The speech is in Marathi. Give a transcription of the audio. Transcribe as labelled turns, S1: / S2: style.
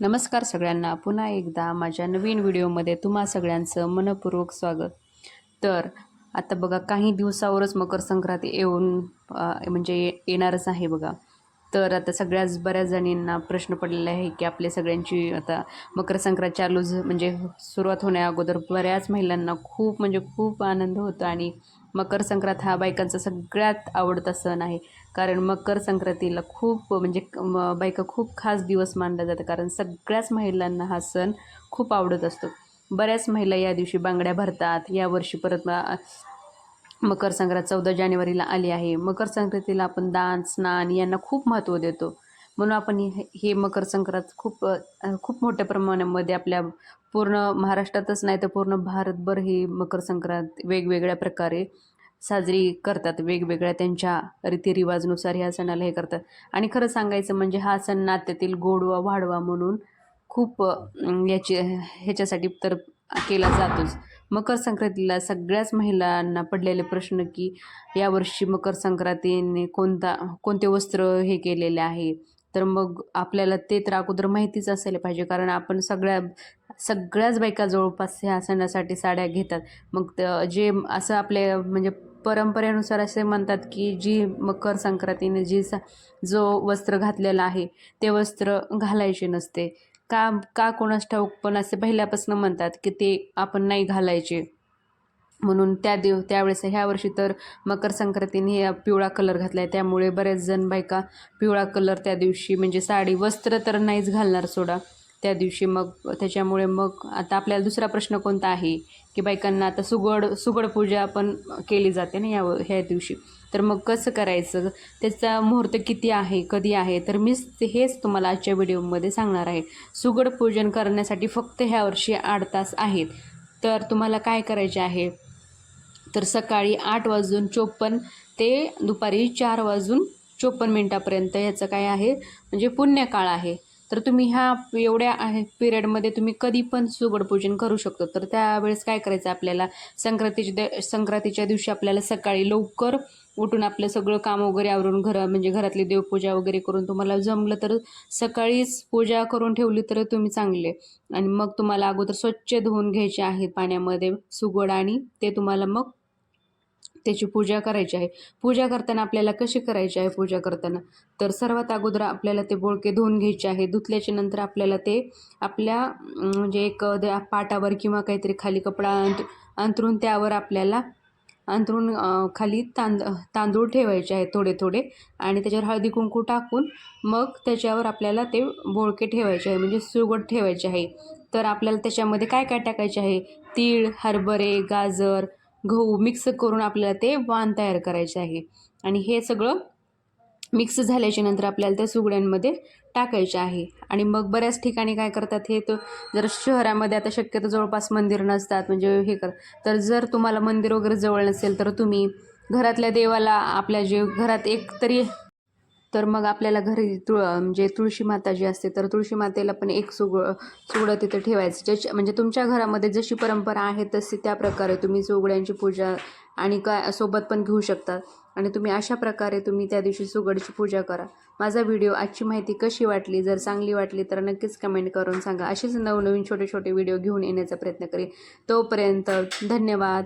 S1: नमस्कार सगळ्यांना. पुन्हा एकदा माझ्या नवीन व्हिडिओमध्ये तुम्हा सगळ्यांचं मनपूर्वक स्वागत. तर आता बघा काही दिवसावरच मकर संक्रांती येऊन म्हणजे ये- येणारच आहे बघा. तर आता सगळ्याच बऱ्याच जणींना प्रश्न पडलेला आहे की आपल्या सगळ्यांची आता मकर संक्रांत चालू म्हणजे सुरुवात होण्या अगोदर बऱ्याच महिलांना खूप म्हणजे खूप आनंद होतो आणि मकर संक्रांत हा बायकांचा सगळ्यात आवडता सण आहे. कारण मकर संक्रांतीला खूप म्हणजे म- बायका खूप खास दिवस मानला जातं कारण सगळ्याच महिलांना हा सण खूप आवडत असतो. बऱ्याच महिला या दिवशी बांगड्या भरतात. यावर्षी परत मकर संक्रांत चौदा जानेवारीला आली आहे. मकर संक्रांतीला आपण दान स्नान यांना खूप महत्त्व देतो. म्हणून आपण हे हे मकर संक्रांत खूप खूप मोठ्या प्रमाणामध्ये आपल्या पूर्ण महाराष्ट्रातच नाही तर पूर्ण भारतभर ही मकर संक्रांत वेगवेगळ्या प्रकारे साजरी करतात. वेगवेगळ्या त्यांच्या रीतिरिवाजनुसार ह्या सणाला हे करतात. आणि खरं सांगायचं म्हणजे हा सण नात्यातील गोडवा वाढवा म्हणून खूप याची ह्याच्यासाठी तर केला जातोच. मकर संक्रांतीला सगळ्याच महिलांना पडलेले प्रश्न की यावर्षी मकर संक्रांतीने कोणता कोणते वस्त्र हे केलेले आहे? तर मग आपल्याला ते तर अगोदर माहितीच असायला पाहिजे. कारण आपण सगळ्या सगळ्याच बायका जवळपास ह्या सणासाठी साड्या घेतात. मग जे असं आपले म्हणजे परंपरेनुसार असे म्हणतात की जी मकर संक्रांतीने जी सा जो वस्त्र घातलेला आहे ते वस्त्र घालायचे नसते. का का कोणास ठाऊक पण असे पहिल्यापासून म्हणतात की ते आपण नाही घालायचे. म्हणून त्या दिव त्यावेळेस ह्या वर्षी तर मकर संक्रांतीने हे पिवळा कलर घातला आहे त्यामुळे बऱ्याच जण बायका पिवळा कलर त्या दिवशी म्हणजे साडी वस्त्र तर नाहीच घालणार सोडा. त्या दिवशी मग त्याच्यामुळे मग आता आपल्याला दुसरा प्रश्न कोणता आहे? की बायकांना आता सुगड सुगड पूजा पण केली जाते ना या ह्या दिवशी. तर मग कसं करायचं? त्याचा मुहूर्त किती आहे कधी आहे? तर मी हेच तुम्हाला आजच्या व्हिडिओमध्ये सांगणार आहे. सुगड पूजन करण्यासाठी फक्त ह्या वर्षी आठ तास आहेत. तर तुम्हाला काय करायचे आहे? तर सकाळी आठ वाजून चोपन्न ते दुपारी चार वाजून चोपन्न मिनटापर्यंत ह्याचं काय आहे? म्हणजे पुण्यकाळ आहे. तर तुम्ही ह्या एवढ्या आहे पिरियडमध्ये तुम्ही कधी पण सुगडपूजन करू शकतो. तर त्यावेळेस काय करायचं आपल्याला? संक्रांतीच्या दे संक्रांतीच्या दिवशी आपल्याला सकाळी लवकर उठून आपलं सगळं काम वगैरे आवरून घर म्हणजे घरातली देवपूजा वगैरे करून तुम्हाला जमलं तर सकाळीच पूजा करून ठेवली तर तुम्ही चांगले. आणि मग तुम्हाला अगोदर स्वच्छ धुवून घ्यायचे आहेत पाण्यामध्ये सुगड आणि ते तुम्हाला मग त्याची पूजा करायची आहे. पूजा करताना आपल्याला कशी करायची आहे पूजा करताना? तर सर्वात अगोदर आपल्याला ते बोळके धुवून घ्यायचे आहे. धुतल्याच्या नंतर आपल्याला ते आपल्या म्हणजे एक पाटावर किंवा काहीतरी खाली कपडा अंत अंतरून त्यावर आपल्याला अंतरून खाली तांद तांदूळ ठेवायचे आहे थोडे थोडे आणि त्याच्यावर हळदी कुंकू टाकून मग त्याच्यावर आपल्याला ते बोळके ठेवायचे आहे म्हणजे सुगट ठेवायचे आहे. तर आपल्याला त्याच्यामध्ये काय काय टाकायचे आहे? तीळ हरभरे गाजर गहू मिक्स करून आपल्याला ते वाण तयार करायचे आहे. आणि हे सगळं मिक्स झाल्याच्यानंतर आपल्याला त्या सुगड्यांमध्ये टाकायचे आहे. आणि मग बऱ्याच ठिकाणी काय करतात हे तर जर शहरामध्ये आता शक्यतो जवळपास मंदिर नसतात म्हणजे हे कर तर जर तुम्हाला मंदिर वगैरे जवळ नसेल तर तुम्ही घरातल्या देवाला आपल्या जे घरात एक तरी तर मग आपल्याला घरी तुळ म्हणजे तुळशी माता जी असते तर तुळशी मातेला पण एक सुग सुगडं तिथं ठेवायचं. ज्याच्या म्हणजे तुमच्या घरामध्ये जशी परंपरा आहे तशी त्या प्रकारे तुम्ही सुगड्यांची पूजा आणि काय सोबत पण घेऊ शकता. आणि तुम्ही अशा प्रकारे तुम्ही त्या दिवशी सुगडची पूजा करा. माझा व्हिडिओ आजची माहिती कशी वाटली जर चांगली वाटली तर नक्कीच कमेंट करून सांगा. असेच नवनवीन छोटे छोटे व्हिडिओ घेऊन येण्याचा प्रयत्न करेन. तोपर्यंत धन्यवाद.